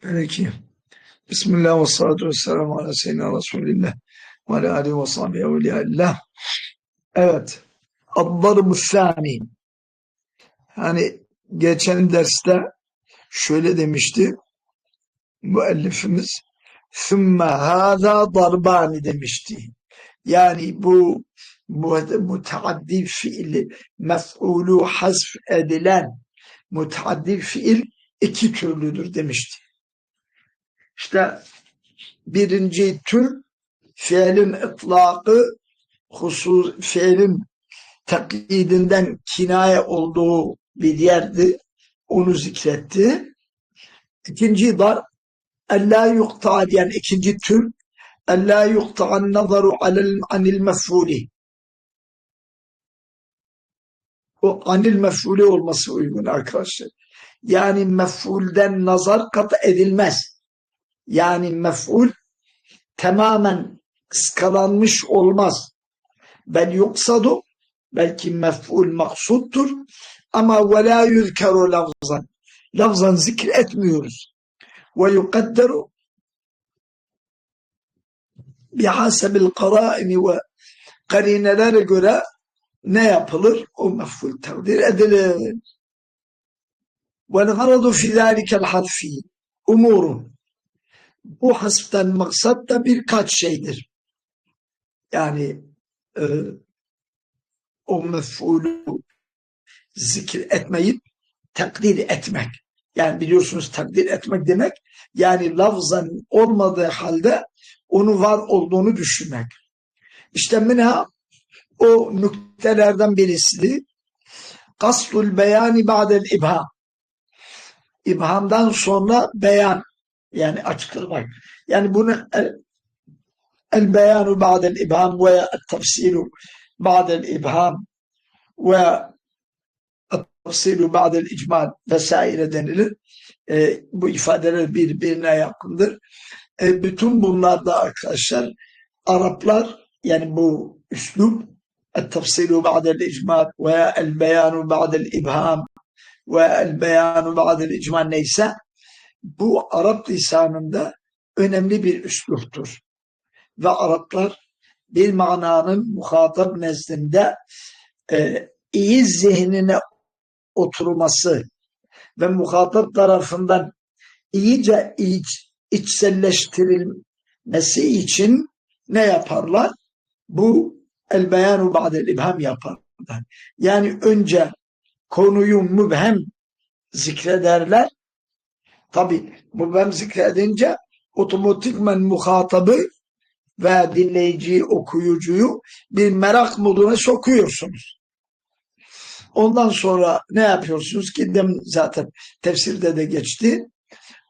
Peki. Bismillah ve salatu ve selamu ala seyyidina Resulillah ve ala alihi ve sahbihi evliyaillah. Evet. Addarbu sani. Hani geçen derste şöyle demişti müellifimiz. Sümme hâzâ darbani demişti. Yani bu müteaddi fiili mef'ulu hasf edilen müteaddi fiil iki türlüdür demişti. İşte birinci tür fiilin itlakı husus fiilin taklidinden kinaye olduğu bir yerdi. Onu zikretti. İkinci dar ella yukta yani ikinci tür ella yukta'an nazaru anil mef'uli o anil mef'uli olması uygun arkadaşlar. Yani mef'ulden nazar kat edilmez. Yani mef'ul tamamen kıskalanmış olmaz. Bel yuksadu belki mef'ul maksuttur ama ve la yuzkeru lafzan. Lafzan zikir etmiyoruz. Ve yukadderu bihasebil karaini ve karinelere göre ne yapılır? O mef'ul takdir edilir. Vel garadu fi zâlikel harfi umurun. Bu hasften maksat da birkaç şeydir. Yani e, o mef'ulü zikir etmeyip takdir etmek. Yani biliyorsunuz takdir etmek demek yani lafzan olmadığı halde onu var olduğunu düşünmek. İşte minha o nüktelerden birisi kastul beyani ba'del ibham. İbhamdan sonra beyan yani açıklamak. Yani bunu el beyanu ba'del ibham ve tefsilu ba'del ibham ve tefsilu ba'del icmal vesaire denilir. E, bu ifadeler birbirine yakındır. E, bütün bunlarda arkadaşlar Araplar yani bu üslup tefsilu ba'del icmal ve el beyanu ba'del ibham ve el beyanu ba'del neyse bu Arap lisanında önemli bir üsluptur. Ve Araplar bir mananın muhatap nezdinde e, iyi zihnine oturması ve muhatap tarafından iyice iç, içselleştirilmesi için ne yaparlar? Bu el beyanu ba'del ibham yaparlar. Yani önce konuyu mübhem zikrederler. Tabi mübhem zikredince otomatikmen muhatabı ve dinleyiciyi, okuyucuyu bir merak moduna sokuyorsunuz. Ondan sonra ne yapıyorsunuz ki dem zaten tefsirde de geçti.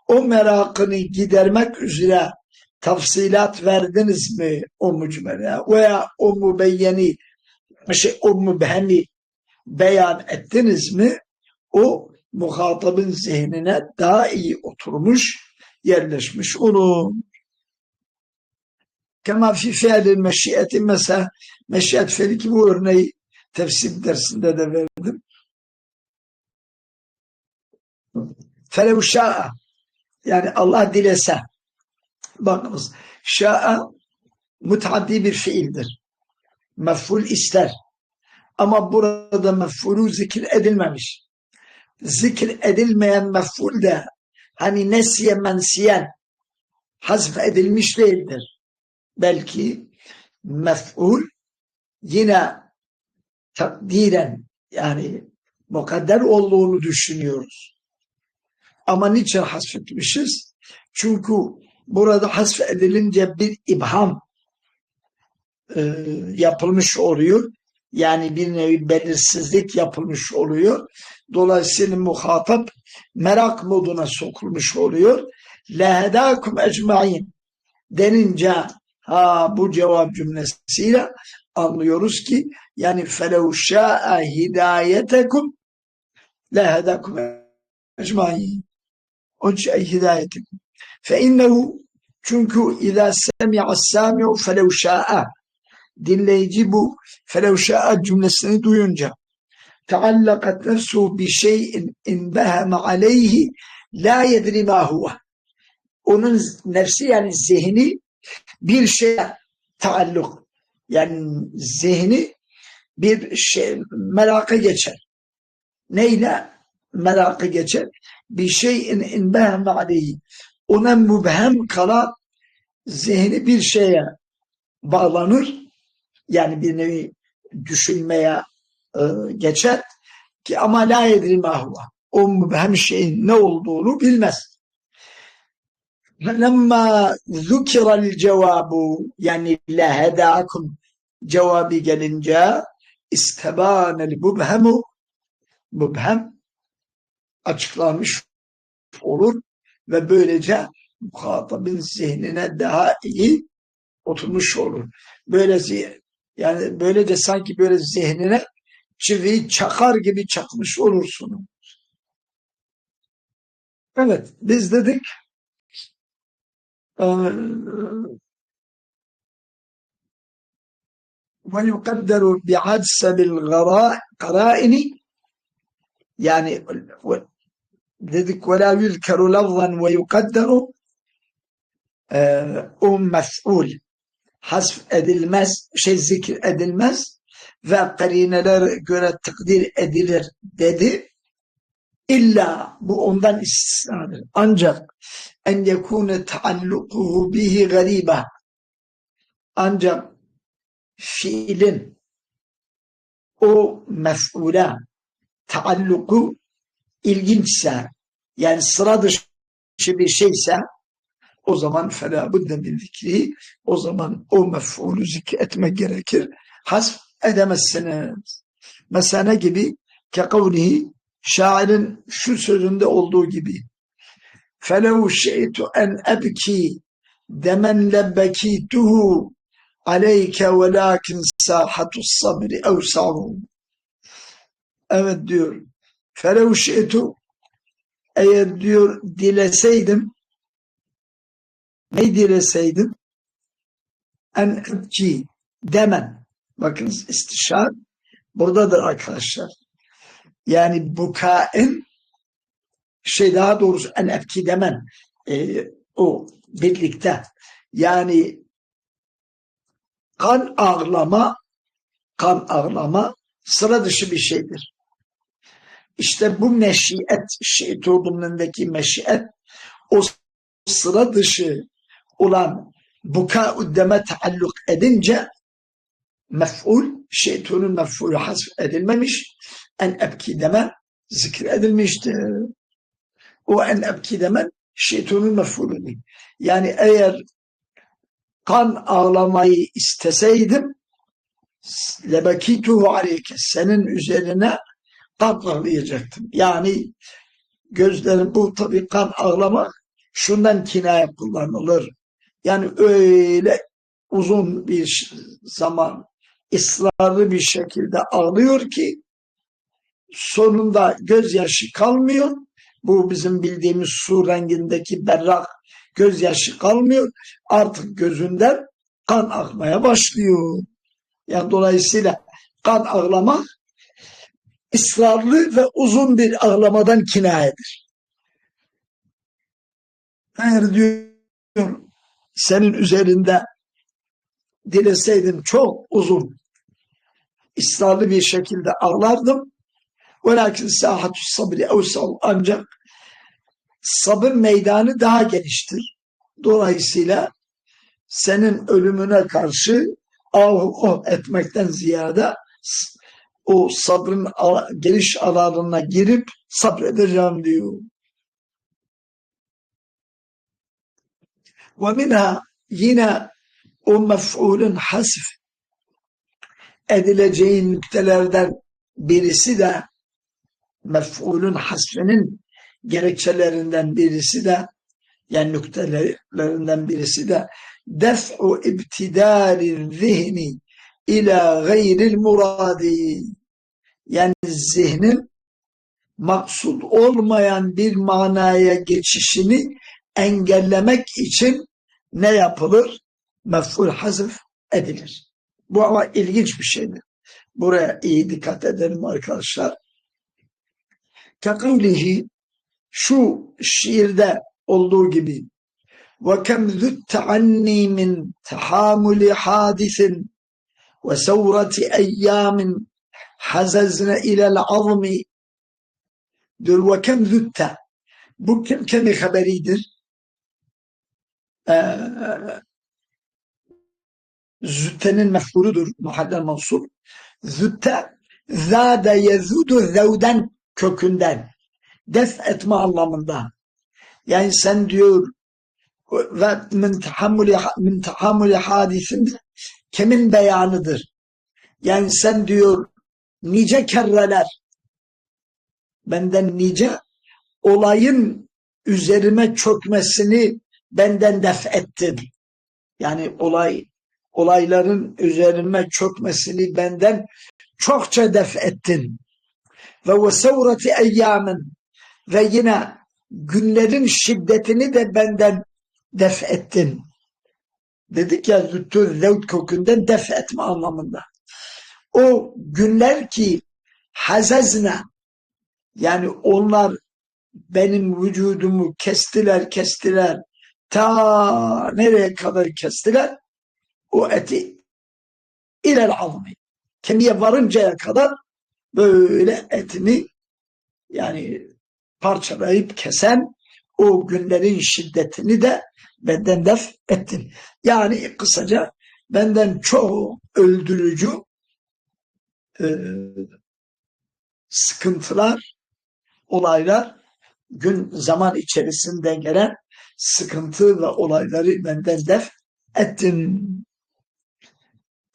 O merakını gidermek üzere tafsilat verdiniz mi o mücmele veya o mübeyyeni şey, o mübhemi beyan ettiniz mi o muhatabın zihnine daha iyi oturmuş yerleşmiş onu kema fi fiilil meşiyeti mesela meşiyet fiili ki bu örneği tefsir dersinde de verdim. Felev şa'a yani Allah dilese bakınız şa'a mutaddi bir fiildir. Mef'ul ister. Ama burada mef'ulü zikir edilmemiş. Zikir edilmeyen mef'ul de hani nesiye mensiyen hazf edilmiş değildir. Belki mef'ul yine takdiren yani mukadder olduğunu düşünüyoruz. Ama niçin hasfetmişiz? Çünkü burada hasf edilince bir ibham e, yapılmış oluyor. Yani bir nevi belirsizlik yapılmış oluyor. Dolayısıyla muhatap merak moduna sokulmuş oluyor. Lehedakum ecmain denince ha bu cevap cümlesiyle anlıyoruz ki yani felev şa'a hidayetekum lehedakum ecmain o şey hidayetekum fe innehu çünkü izâ semi'as sâmi'u felev şa'a dinleyici bu felev cümlesini duyunca nefsuhu bi şeyin inbeheme aleyhi la yedri ma huve onun nefsi yani zihni bir şeye taalluk. Yani zihni bir şey merakı geçer. Neyle merakı geçer? Bir şeyin inbehem aleyhi. Ona mübhem kalan zihni bir şeye bağlanır. Yani bir nevi düşünmeye geçer ki ama la yedri mahva. O mübhem şeyin ne olduğunu bilmez. Lemma zukirel cevabu yani la hedakum cevabı gelince istebanel mübhemu mübhem açıklanmış olur ve böylece muhatabın zihnine daha iyi oturmuş olur. Böylece yani böylece sanki böyle zihnine çiviyi çakar gibi çakmış olursun. Evet biz dedik ويقدر بعدسب القرائن yani dedik ve la yuzkeru lafzan ve yukadderu o mef'ul hasf edilmez şey zikir edilmez ve karineler göre takdir edilir dedi. İlla bu ondan istisnadır. Ancak en yekune taallukuhu bihi gariba ancak fiilin o mef'ule taalluku ilginçse yani sıra dışı bir şeyse o zaman fela budde min zikri o zaman o mef'ulü zikretmek gerekir. Hasf edemezsiniz. Mesane gibi kekavlihi şairin şu sözünde olduğu gibi felev şeytu en ebki demen lebekituhu aleyke velakin sahatu sabri evsahu evet diyor felev şeytu eğer diyor dileseydim ne dileseydim? En ebki demen bakınız istişar buradadır arkadaşlar yani bukaen şey daha doğrusu en ebki demen e, o birlikte yani kan ağlama kan ağlama sıra dışı bir şeydir. İşte bu meşiyet, şey toplumundaki meşiyet o sıra dışı olan buka uddeme taalluk edince mef'ul, şeytanın mef'ulü hasf edilmemiş, en ebki deme zikir edilmiştir. O en ebki demen şeytanın mef'ulü. Yani eğer kan ağlamayı isteseydim lebekituhu aleyke senin üzerine kan ağlayacaktım. Yani gözlerim bu tabi kan ağlamak şundan kinaya kullanılır. Yani öyle uzun bir zaman ısrarlı bir şekilde ağlıyor ki sonunda gözyaşı kalmıyor. Bu bizim bildiğimiz su rengindeki berrak gözyaşı kalmıyor. Artık gözünden kan akmaya başlıyor. Yani dolayısıyla kan ağlamak ısrarlı ve uzun bir ağlamadan kinayedir. Eğer diyor senin üzerinde dileseydim çok uzun ısrarlı bir şekilde ağlardım. Velakin sahatü sabri evsal ancak sabır meydanı daha geniştir. Dolayısıyla senin ölümüne karşı ah oh etmekten ziyade o sabrın geniş alanına girip sabredeceğim diyor. Ve minha yine o mef'ulün hasf edileceği nüktelerden birisi de mef'ulün hasfinin gerekçelerinden birisi de yani nüktelerinden birisi de def'u ibtidari zihni ila gayril muradi yani zihnin maksud olmayan bir manaya geçişini engellemek için ne yapılır? Mef'ul hazf edilir. Bu ama ilginç bir şeydir. Buraya iyi dikkat edelim arkadaşlar. Kakavlihi şu şiirde olduğu gibi ve kem zütteanni min tahamuli hadisin ve sevreti eyyamin hazazne ilel azmi diyor ve kem zütte bu kem kemi haberidir ee, züttenin mefhurudur muhaddel mansur. Zütte zade yezudu zevden kökünden. Def etme anlamında. Yani sen diyor ve min tahammülü min tahammülü hadisinde kimin beyanıdır? Yani sen diyor nice kerreler benden nice olayın üzerime çökmesini benden def ettin. Yani olay olayların üzerime çökmesini benden çokça def ettin. Ve ve sevreti eyyamin ve yine günlerin şiddetini de benden def ettin. Dedik ya züttü zevd kökünden def etme anlamında. O günler ki hazezne yani onlar benim vücudumu kestiler kestiler ta nereye kadar kestiler o eti ilel azmi kemiğe varıncaya kadar böyle etini yani parçalayıp kesen o günlerin şiddetini de benden def ettin. Yani kısaca benden çok öldürücü e, sıkıntılar, olaylar gün zaman içerisinde gelen sıkıntı ve olayları benden def ettin.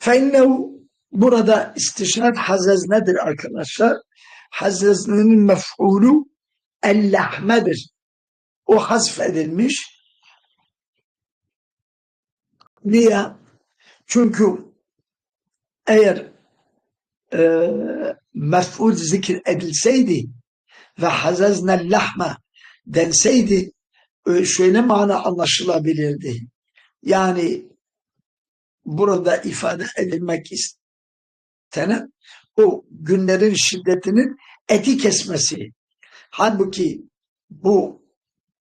Feinnehu burada istişaret hazez nedir arkadaşlar? Hazezinin mef'ulu ellahmedir. O hasf edilmiş. Niye? Çünkü eğer e, mef'ul zikir edilseydi ve hazezne lahma denseydi şöyle mana anlaşılabilirdi. Yani burada ifade edilmek istenen o günlerin şiddetinin eti kesmesi. Halbuki bu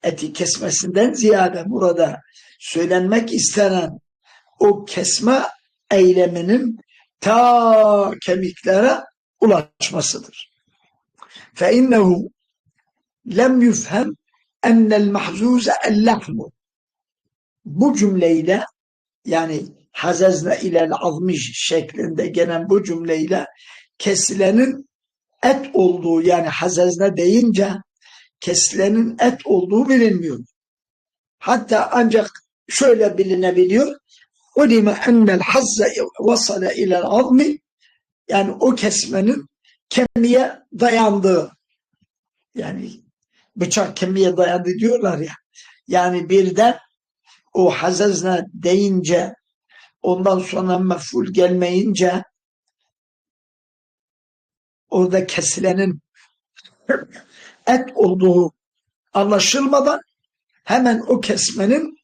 eti kesmesinden ziyade burada söylenmek istenen o kesme eyleminin ta kemiklere ulaşmasıdır. Fe innehu lem yufhem ennel mahzuze el lehmu. Bu cümleyle yani hazezne ilel azmiş şeklinde gelen bu cümleyle kesilenin et olduğu yani hazezne deyince kesilenin et olduğu bilinmiyor. Hatta ancak şöyle bilinebiliyor. Ulime ennel hazze vasale ilel azmi yani o kesmenin kemiğe dayandığı yani bıçak kemiğe dayandı diyorlar ya. Yani birden o hazezne deyince ondan sonra meful gelmeyince orada kesilenin et olduğu anlaşılmadan hemen o kesmenin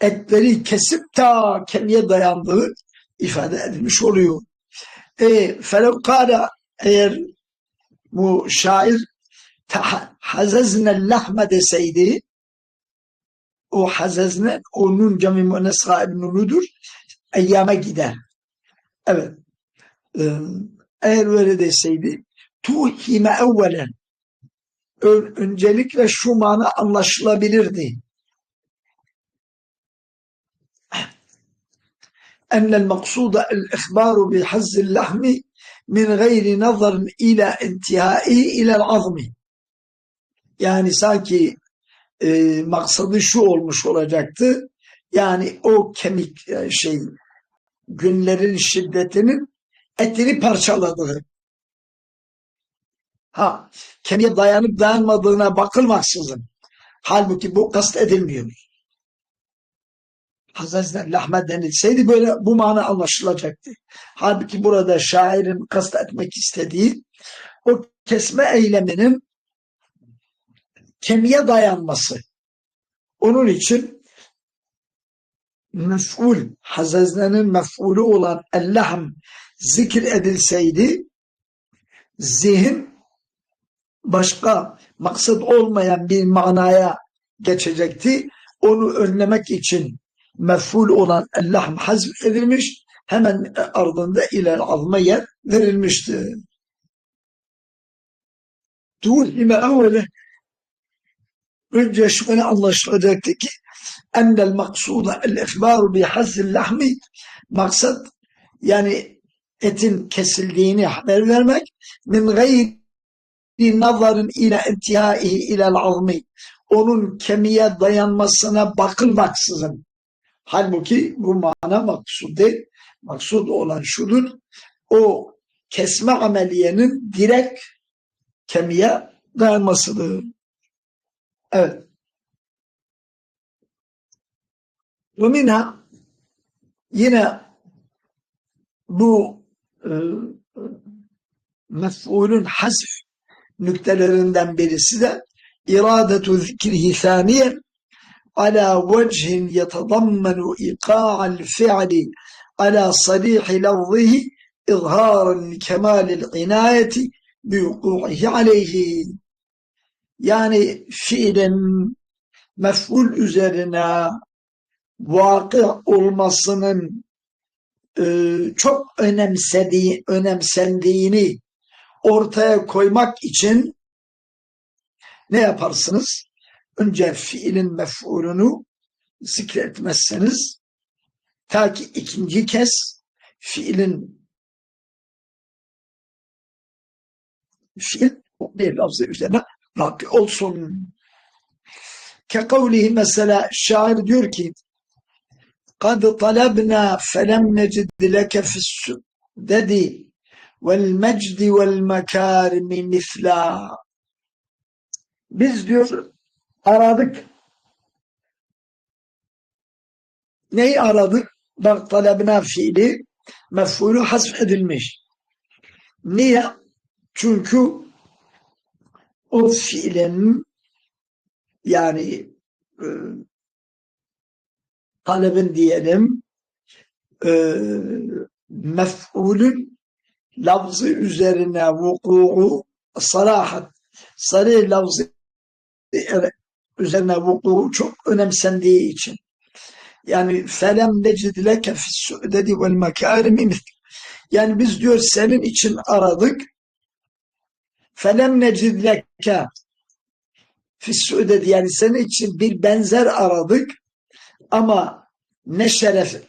etleri kesip ta kemiğe dayandığı ifade edilmiş oluyor. E, felevkâle eğer bu şair hazezne lahme deseydi o hazezne onun cami gaib nunudur eyyame gider. Evet. Ee, eğer öyle deseydi tuhime evvelen öncelikle şu mana anlaşılabilirdi. Ennel maksuda el ihbaru bi hazzil lahmi min gayri nazar ila intihai ila azmi. Yani sanki e, maksadı şu olmuş olacaktı. Yani o kemik ıı, şey günlerin şiddetinin etini parçaladığı. Ha, kemiğe dayanıp dayanmadığına bakılmaksızın. Halbuki bu kast edilmiyor. Hazreti lahme denilseydi böyle bu mana anlaşılacaktı. Halbuki burada şairin kast etmek istediği o kesme eyleminin kemiğe dayanması. Onun için mef'ul, hazeznenin mef'ulü olan Allah'ım zikir edilseydi zihin başka maksat olmayan bir manaya geçecekti. onu önlemek için mef'ul olan el-lahm hazf edilmiş, hemen ardında ile azma yer verilmiştir. Tuhime evvele önce şöyle anlaşılacaktı ki ennel maksuda el ihbaru bi hazzil lahmi maksat yani etin kesildiğini haber vermek min gayri nazarin ile intihaihi ilel azmi onun kemiğe dayanmasına bakılmaksızın halbuki bu mana maksud değil maksud olan şudur o kesme ameliyenin direkt kemiğe dayanmasıdır. Evet. Ve yine bu e, mef'ulün hasf nüktelerinden birisi de iradetu zikrihi thaniyen ala vecihin yetadammenu iqa'al fi'li ala salihi lafzihi izharen kemalil inayeti biuku'ihi aleyhi. Yani fiilin mef'ul üzerine vakı olmasının e, çok önemsediği, önemsendiğini ortaya koymak için ne yaparsınız? Önce fiilin mef'ulunu zikretmezseniz ta ki ikinci kez fiilin fiil bir lafzı üzerine vakı olsun. Ke mesela şair diyor ki kad talabna felem necid leke fis dedi vel mecdi vel biz diyor aradık. Neyi aradık? Bak talabna fiili mef'ulü hasf edilmiş. Niye? Çünkü o fiilin yani e, talebin diyelim e, mef'ulün lafzı üzerine vuku'u sarahat sarı lafzı üzerine vuku'u çok önemsendiği için. Yani felem necid leke fissu'dedi vel mekarimi yani biz diyor senin için aradık. Felem necid leke fissu'dedi. Yani senin için bir benzer aradık ama ne şeref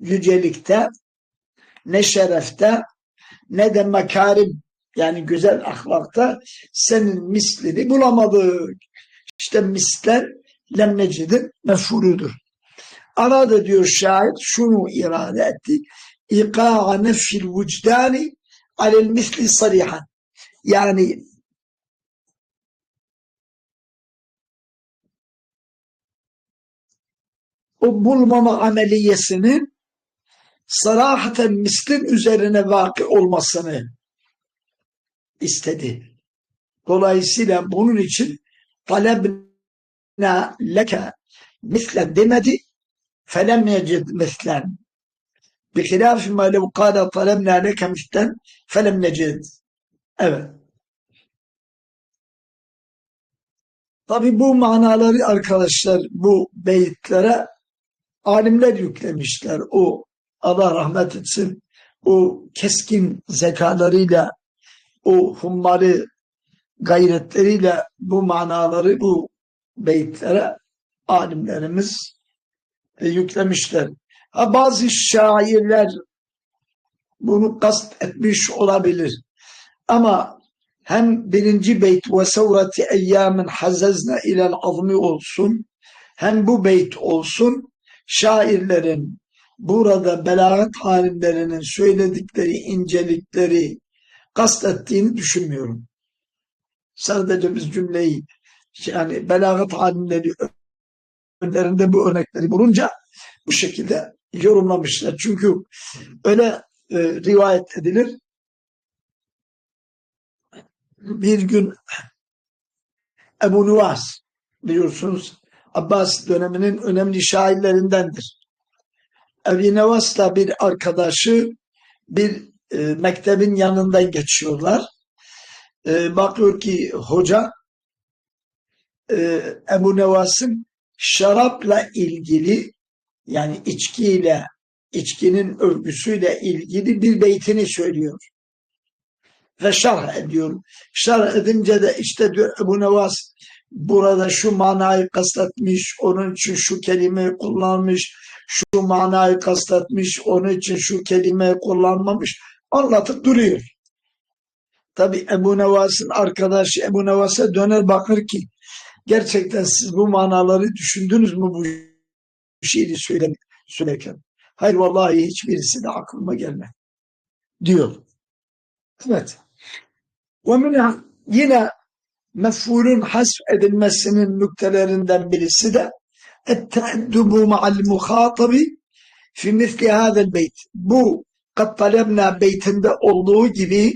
yücelikte, ne şerefte, ne de makarim yani güzel ahlakta senin mislini bulamadık. İşte misler lemnecidin mef'uludur. Arada diyor şair şunu irade etti. İka'a nefşil vicdani alel misli sarihan. Yani o bulmama ameliyesinin sarahaten mislin üzerine vakı olmasını istedi. Dolayısıyla bunun için talebna leke mislen demedi. felem yecid mislen bihilaf ma lev kâle talebna leke mislen felem yecid evet. Tabi bu manaları arkadaşlar bu beyitlere alimler yüklemişler. O Allah rahmet etsin o keskin zekalarıyla o hummarı gayretleriyle bu manaları bu beytlere alimlerimiz e, yüklemişler. Ha, bazı şairler bunu kast etmiş olabilir. Ama hem birinci beyt ve sevrati eyyamin hazezne ilel azmi olsun hem bu beyt olsun şairlerin burada belagat alimlerinin söyledikleri incelikleri kastettiğini düşünmüyorum. Sadece biz cümleyi yani belagat alimleri önlerinde bu örnekleri bulunca bu şekilde yorumlamışlar. Çünkü öyle e, rivayet edilir. Bir gün Ebu Nuvas biliyorsunuz Abbas döneminin önemli şairlerindendir. Ebu Nuvas'la bir arkadaşı bir e, mektebin yanından geçiyorlar. E, bakıyor ki hoca e, Ebu Nevas'ın şarapla ilgili yani içkiyle, içkinin örgüsüyle ilgili bir beytini söylüyor. Ve şerh ediyor. Şerh edince de işte diyor Ebu Nevas burada şu manayı kastetmiş, onun için şu kelimeyi kullanmış, şu manayı kastetmiş, onun için şu kelimeyi kullanmamış, anlatıp duruyor. Tabi Ebu Nevas'ın arkadaşı Ebu Nevas'a döner bakır ki gerçekten siz bu manaları düşündünüz mü bu söyle, söylerken? Hayır vallahi hiçbirisi de aklıma gelmedi diyor. Evet. Ve yine mef'ulün hasf edilmesinin nüktelerinden birisi de ette'eddubu ma'al muhatabi fi misli hadel beyt. Bu kat talebna beytinde olduğu gibi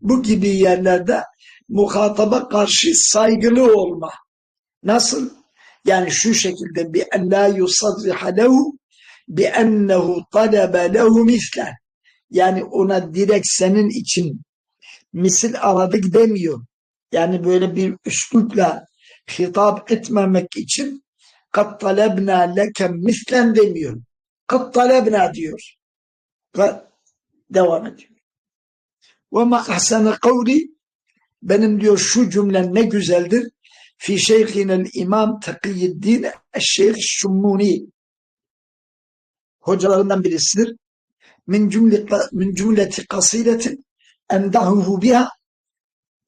bu gibi yerlerde muhataba karşı saygılı olma. Nasıl? Yani şu şekilde bi en la yusadriha lehu bi ennehu talebe lehu mislen. Yani ona direkt senin için misil aradık demiyor. Yani böyle bir üslupla hitap etmemek için kat talebna leke mislen demiyor. Kat talebna diyor. Devam ediyor. Ve ma ahsene kavli benim diyor şu cümlen ne güzeldir. Fi şeyhinel imam Takiyyuddin Eşşeyh Şummuni hocalarından birisidir. Min, cümle, min cümleti kasidetin endahuhu biha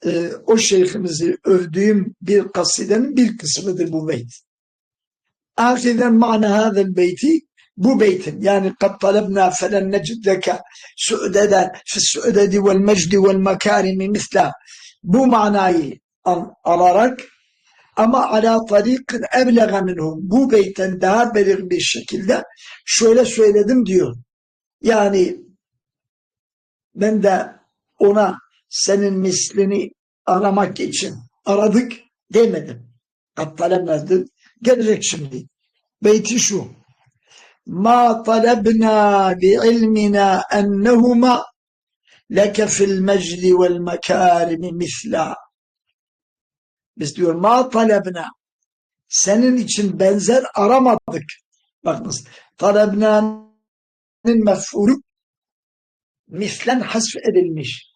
e, o şeyhimizi övdüğüm bir kasidenin bir kısmıdır bu beyt. Ahiden ma'na hadel beyti bu beytin yani kad talebna felen necidleke su'deden fi su'dedi vel mecdi vel mekarimi misla bu manayı alarak ama ala tarikin eblega minhum bu beyten daha belirgin bir şekilde şöyle söyledim diyor. Yani ben de ona senin mislini aramak için aradık demedim. Hatta gelecek şimdi. Beyti şu. Ma talebna bi ilmina ennehuma leke fil mecdi vel mekarimi misla. Biz diyor ma talebna senin için benzer aramadık. Bakınız talebna'nın mef'ulü mislen hasf edilmiş.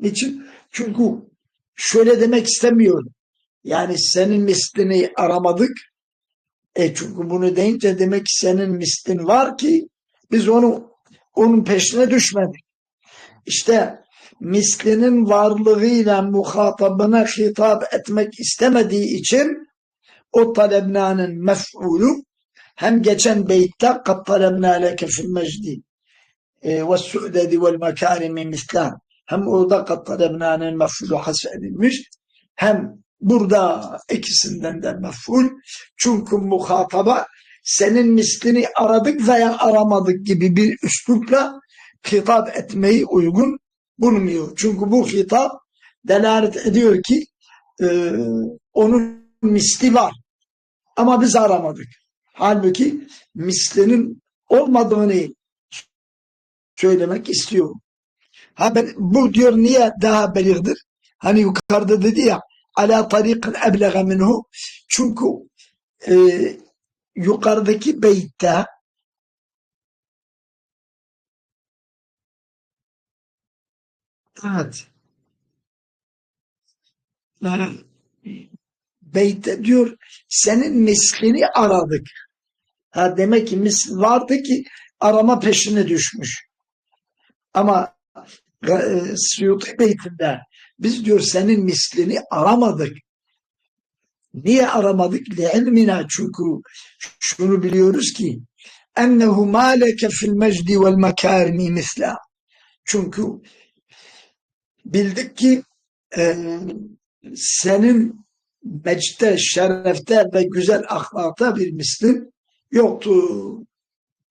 Niçin? Çünkü şöyle demek istemiyor. Yani senin mislini aramadık. E çünkü bunu deyince demek ki senin mislin var ki biz onu onun peşine düşmedik. İşte mislinin varlığıyla muhatabına hitap etmek istemediği için o talebnanın mef'ulü hem geçen beytte kat talebna leke fil mecdi e, ve su'dedi vel mekarimi mislan hem orada kat talebnanın mef'ulü edilmiş hem burada ikisinden de mef'ul çünkü muhataba senin mislini aradık veya aramadık gibi bir üslupla hitap etmeyi uygun bulmuyor. Çünkü bu hitap delalet ediyor ki e, onun misli var. Ama biz aramadık. Halbuki mislinin olmadığını söylemek istiyor. Ha ben, bu diyor niye daha belirdir? Hani yukarıda dedi ya ala tariqin eblega minhu çünkü e, yukarıdaki beytte Evet. Beyte diyor senin mislini aradık. Ha demek ki misl vardı ki arama peşine düşmüş. Ama Suyuti beytinde biz diyor senin mislini aramadık. Niye aramadık? ilmina çünkü şunu biliyoruz ki ennehu maleke fil mecdi vel mekarimi misla. Çünkü bildik ki e, senin mecde, şerefte ve güzel ahlakta bir mislin yoktu.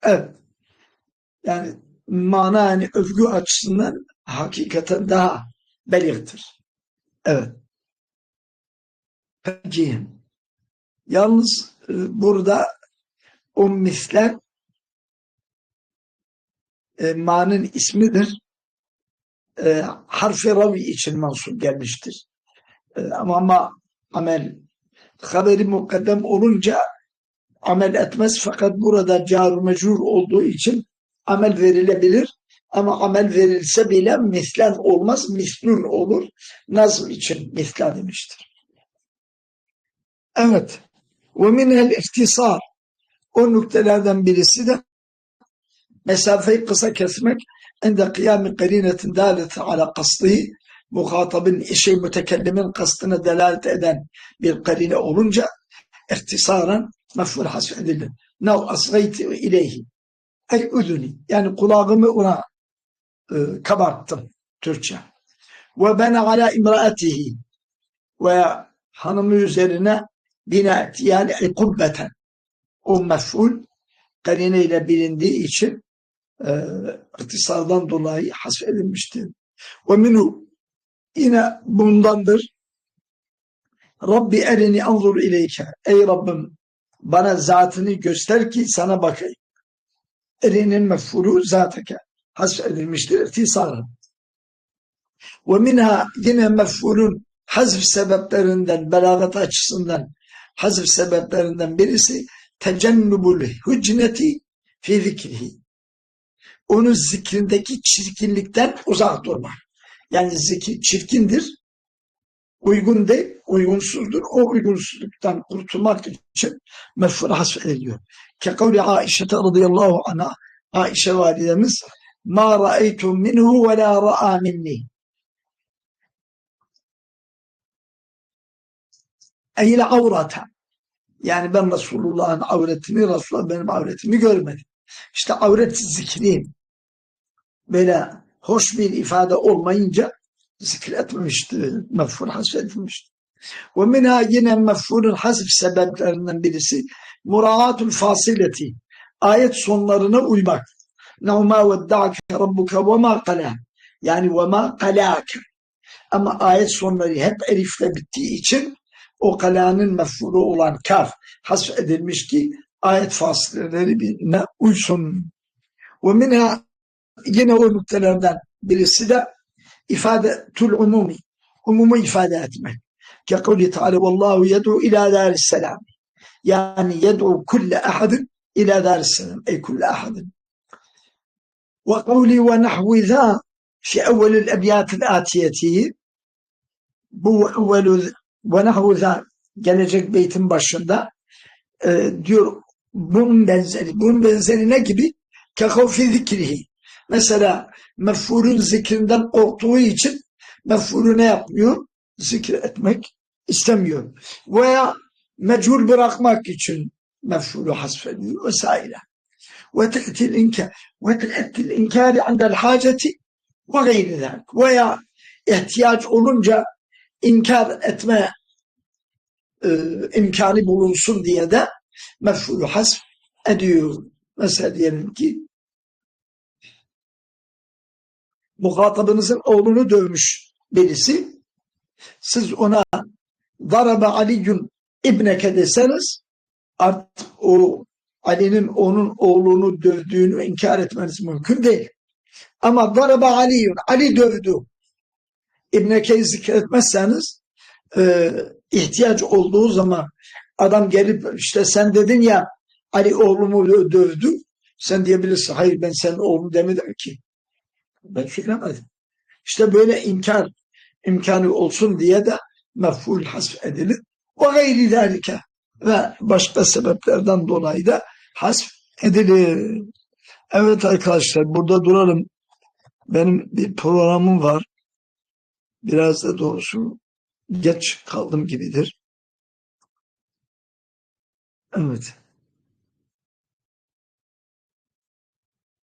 Evet. Yani mana yani övgü açısından hakikaten daha belirtir. Evet. Peki. Yalnız e, burada o misler e, manın ismidir e, harfi ravi için mansup gelmiştir. E, ama, ama amel haberi mukaddem olunca amel etmez fakat burada car mecrur olduğu için amel verilebilir ama amel verilse bile mislen olmaz, mislun olur. Nazm için misla demiştir. Evet. Ve minel ihtisar. O nüktelerden birisi de mesafeyi kısa kesmek ende kıyami karinetin daleti ala kastı muhatabın işi mütekellimin kastını delalet eden bir karine olunca ihtisaran mef'ul hasfedilir. Nav asgaytu ileyhi. Ey uduni. Yani kulağımı ona e, kabarttım. Türkçe. Ve ben ala imraatihi. Ve hanımı üzerine bina etti. Yani kubbeten. O mef'ul karineyle bilindiği için e, iktisaldan dolayı hasfedilmiştir. Ve minu yine bundandır. Rabbi erini anzur ileyke. Ey Rabbim bana zatını göster ki sana bakayım. Erinin mef'ulu zateke hasfedilmiştir irtisalı. Ve minha yine mef'ulun hazf sebeplerinden, belagat açısından hazf sebeplerinden birisi tecennubul hücneti fi zikrihi. Onun zikrindeki çirkinlikten uzak durmak. Yani zikir çirkindir, uygun değil, uygunsuzdur. O uygunsuzluktan kurtulmak için mef'ul hasfediliyor. Kekavli Aişe radıyallahu anha Aişe validemiz ma ra'aytu minhu ve la ra'a minni. Eyle avrata. Yani ben Resulullah'ın avretini, Resulullah benim avretimi görmedim. İşte avret zikri böyle hoş bir ifade olmayınca zikretmemişti, mefhul hasfedilmişti. Ve minha yine mefhulun hasf sebeplerinden birisi muraatul fasileti. Ayet sonlarına uymak. Nevma vedda'ke rabbuke ve ma kala. Yani ve ma kalake. Ama ayet sonları hep elifle bittiği için o kalanın mefhulu olan kaf hasf edilmiş ki ayet fasileleri birbirine uysun. Ve minha yine o noktalardan birisi de ifade tul umumi. Umumu ifade etmek. Kekavli Teala vallahu yed'u ila daris selam. Yani yed'u kulle ahadin ila daris selam. Ey kulle ahadin. Ve kavli ve nahvi zâ fi evvelil ebyatil atiyeti bu evvelü ve nahvu zâ gelecek beytin başında e, diyor bunun benzeri. Bunun benzeri ne gibi? Kekavfi zikrihi. Mesela mef'ulün zikrinden korktuğu için mef'ulü ne yapmıyor? Zikir etmek istemiyor. Veya mecbur bırakmak için mef'ulü hasfediyor vesaire. Ve te'til inkar ve te'til inkari andel haceti ve gayri. Veya ihtiyaç olunca inkar etme e, imkanı bulunsun diye de mef'ulü hasf ediyor. Mesela diyelim ki muhatabınızın oğlunu dövmüş birisi. Siz ona darabe Aliyyun İbneke deseniz artık o Ali'nin onun oğlunu dövdüğünü inkar etmeniz mümkün değil. Ama darabe Aliyyun Ali dövdü İbneke'yi zikretmezseniz e, ihtiyaç olduğu zaman adam gelip işte sen dedin ya Ali oğlumu dövdü. Sen diyebilirsin hayır ben senin oğlunu demedim ki. Ben fikremedim. İşte böyle inkar imkanı olsun diye de mef'ul hasf edilir. Ve gayri zalike ve başka sebeplerden dolayı da hasf edilir. Evet arkadaşlar burada duralım. Benim bir programım var. Biraz da doğrusu geç kaldım gibidir. Evet.